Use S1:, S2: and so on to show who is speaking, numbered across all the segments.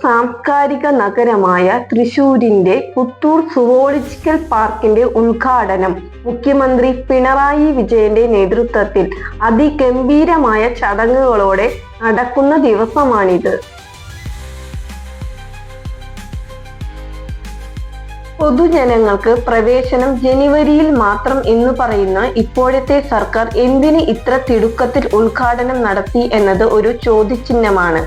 S1: സാംസ്കാരിക നഗരമായ തൃശൂരിന്റെ പുത്തൂർ സുവോളജിക്കൽ പാർക്കിന്റെ ഉദ്ഘാടനം മുഖ്യമന്ത്രി പിണറായി വിജയന്റെ നേതൃത്വത്തിൽ അതിഗംഭീരമായ ചടങ്ങുകളോടെ നടക്കുന്ന ദിവസമാണിത്. പൊതുജനങ്ങൾക്ക് പ്രവേശനം ജനുവരിയിൽ മാത്രം എന്ന് പറയുന്ന ഇപ്പോഴത്തെ സർക്കാർ എന്തിന് ഇത്ര തിടുക്കത്തിൽ ഉദ്ഘാടനം നടത്തി എന്നത് ഒരു ചോദ്യചിഹ്നമാണ്.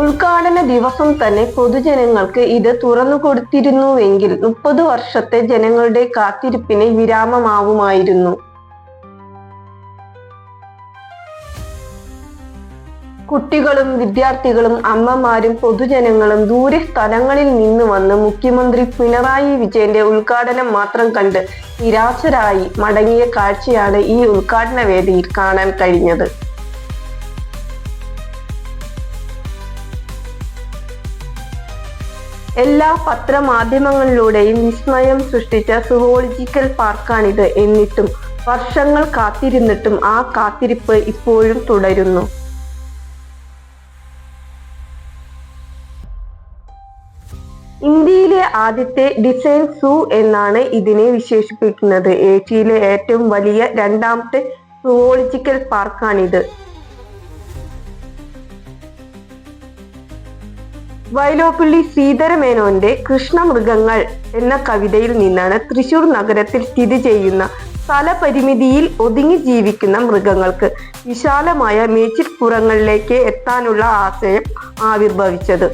S1: ഉദ്ഘാടന ദിവസം തന്നെ പൊതുജനങ്ങൾക്ക് ഇത് തുറന്നു കൊടുത്തിരുന്നുവെങ്കിൽ മുപ്പത് വർഷത്തെ ജനങ്ങളുടെ കാത്തിരിപ്പിന് വിരാമമാവുമായിരുന്നു. കുട്ടികളും വിദ്യാർത്ഥികളും അമ്മമാരും പൊതുജനങ്ങളും ദൂരെ സ്ഥലങ്ങളിൽ നിന്ന് വന്ന് മുഖ്യമന്ത്രി പിണറായി വിജയന്റെ ഉദ്ഘാടനം മാത്രം കണ്ട് നിരാശരായി മടങ്ങിയ കാഴ്ചയാണ് ഈ ഉദ്ഘാടന വേദിയിൽ കാണാൻ കഴിഞ്ഞത്. എല്ലാ പത്രമാധ്യമങ്ങളിലൂടെയും വിസ്മയം സൃഷ്ടിച്ച സുവോളജിക്കൽ പാർക്കാണിത് എന്നിട്ടും വർഷങ്ങൾ കാത്തിരുന്നിട്ടും ആ കാത്തിരിപ്പ് ഇപ്പോഴും തുടരുന്നു. ഇന്ത്യയിലെ ആദ്യത്തെ ഡിസൈൻ സൂ എന്നാണ് ഇതിനെ വിശേഷിപ്പിക്കുന്നത്. ഏഷ്യയിലെ ഏറ്റവും വലിയ രണ്ടാമത്തെ സുവോളജിക്കൽ പാർക്കാണിത്. വയലോപ്പള്ളി ശ്രീധരമേനോന്റെ കൃഷ്ണമൃഗങ്ങൾ എന്ന കവിതയിൽ നിന്നാണ് തൃശൂർ നഗരത്തിൽ സ്ഥിതി ചെയ്യുന്ന സ്ഥലപരിമിതിയിൽ ഒതുങ്ങി ജീവിക്കുന്ന മൃഗങ്ങൾക്ക് വിശാലമായ മേച്ചിൽപ്പുറങ്ങളിലേക്ക് എത്താനുള്ള ആശയം ആവിർഭവിച്ചത്.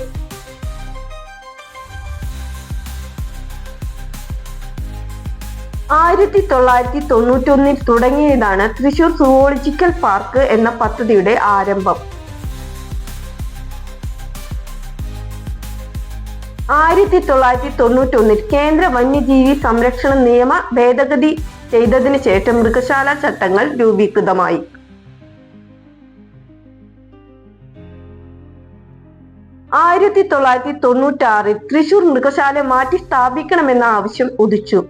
S1: ആയിരത്തി തൊള്ളായിരത്തി തൊണ്ണൂറ്റൊന്നിൽ തുടങ്ങിയതാണ് തൃശൂർ സുവോളജിക്കൽ പാർക്ക് എന്ന പദ്ധതിയുടെ ആരംഭം. ആയിരത്തി തൊള്ളായിരത്തി തൊണ്ണൂറ്റൊന്നിൽ കേന്ദ്ര വന്യജീവി സംരക്ഷണ നിയമ ഭേദഗതി ചെയ്തതിനു ശേഷം മൃഗശാല ചട്ടങ്ങൾ രൂപീകൃതമായി. ആയിരത്തി തൊള്ളായിരത്തി തൊണ്ണൂറ്റാറിൽ തൃശൂർ മൃഗശാല മാറ്റി സ്ഥാപിക്കണമെന്ന ആവശ്യം ഉദിച്ചു.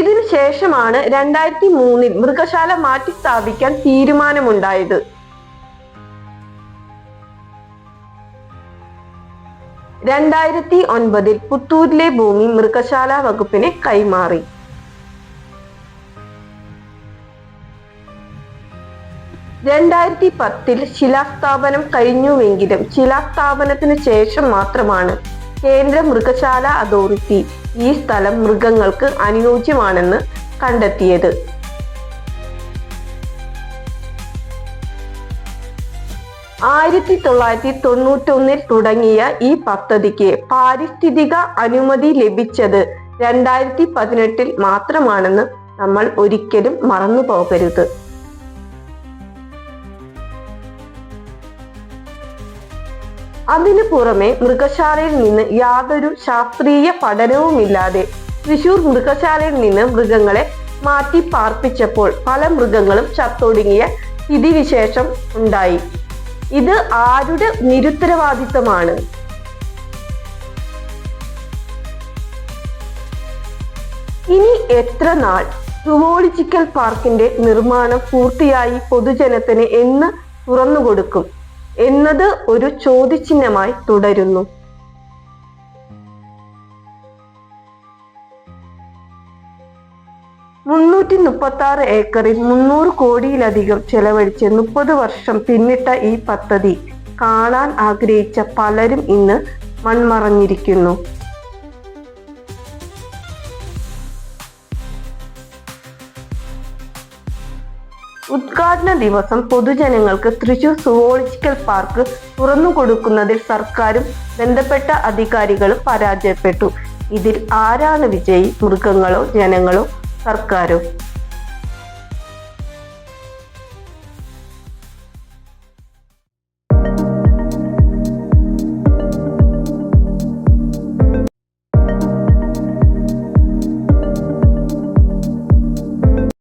S1: ഇതിനു ശേഷമാണ് രണ്ടായിരത്തി മൂന്നിൽ മൃഗശാല മാറ്റി സ്ഥാപിക്കാൻ തീരുമാനമുണ്ടായത്. രണ്ടായിരത്തി ഒൻപതിൽ പുത്തൂരിലെ ഭൂമി മൃഗശാല വകുപ്പിന് കൈമാറി. രണ്ടായിരത്തി പത്തിൽ ശിലാസ്ഥാപനം കഴിഞ്ഞുവെങ്കിലും ശിലാസ്ഥാപനത്തിന് ശേഷം മാത്രമാണ് കേന്ദ്ര മൃഗശാല അതോറിറ്റി ഈ സ്ഥലം മൃഗങ്ങൾക്ക് അനുയോജ്യമാണെന്ന് കണ്ടെത്തിയത്. ആയിരത്തി തൊള്ളായിരത്തി തൊണ്ണൂറ്റൊന്നിൽ തുടങ്ങിയ ഈ പദ്ധതിക്ക് പാരിസ്ഥിതിക അനുമതി ലഭിച്ചത് രണ്ടായിരത്തി പതിനെട്ടിൽ മാത്രമാണെന്ന് നമ്മൾ ഒരിക്കലും മറന്നു പോകരുത്. അതിനു പുറമെ മൃഗശാലയിൽ നിന്ന് യാതൊരു ശാസ്ത്രീയ പഠനവുമില്ലാതെ തൃശൂർ മൃഗശാലയിൽ നിന്ന് മൃഗങ്ങളെ മാറ്റി പാർപ്പിച്ചപ്പോൾ പല മൃഗങ്ങളും ചത്തൊടുങ്ങിയ സ്ഥിതിവിശേഷം ഉണ്ടായി. ഇത് ആരുടെ നിരുത്തരവാദിത്തമാണ്? ഇനി എത്ര നാൾ സുവോളജിക്കൽ പാർക്കിന്റെ നിർമ്മാണം പൂർത്തിയായി പൊതുജനത്തിന് എന്ന് തുറന്നുകൊടുക്കും? എന്നത് ഒരു ചോദ്യചിഹ്നമായി തുടരുന്നു. മുന്നൂറ്റി മുപ്പത്തി ആറ് ഏക്കറിൽ മുന്നൂറ് കോടിയിലധികം ചെലവഴിച്ച് മുപ്പത് വർഷം പിന്നിട്ട ഈ പദ്ധതി കാണാൻ ആഗ്രഹിച്ച പലരും ഇന്ന് മൺമറഞ്ഞിരിക്കുന്നു. ഉദ്ഘാടന ദിവസം പൊതുജനങ്ങൾക്ക് തൃശൂർ സുവോളജിക്കൽ പാർക്ക് തുറന്നു കൊടുക്കുന്നതിൽ സർക്കാരും ബന്ധപ്പെട്ട അധികാരികളും പരാജയപ്പെട്ടു. ഇതിൽ ആരാണ് വിജയി? മൃഗങ്ങളോ ജനങ്ങളോ? സർക്കാരോ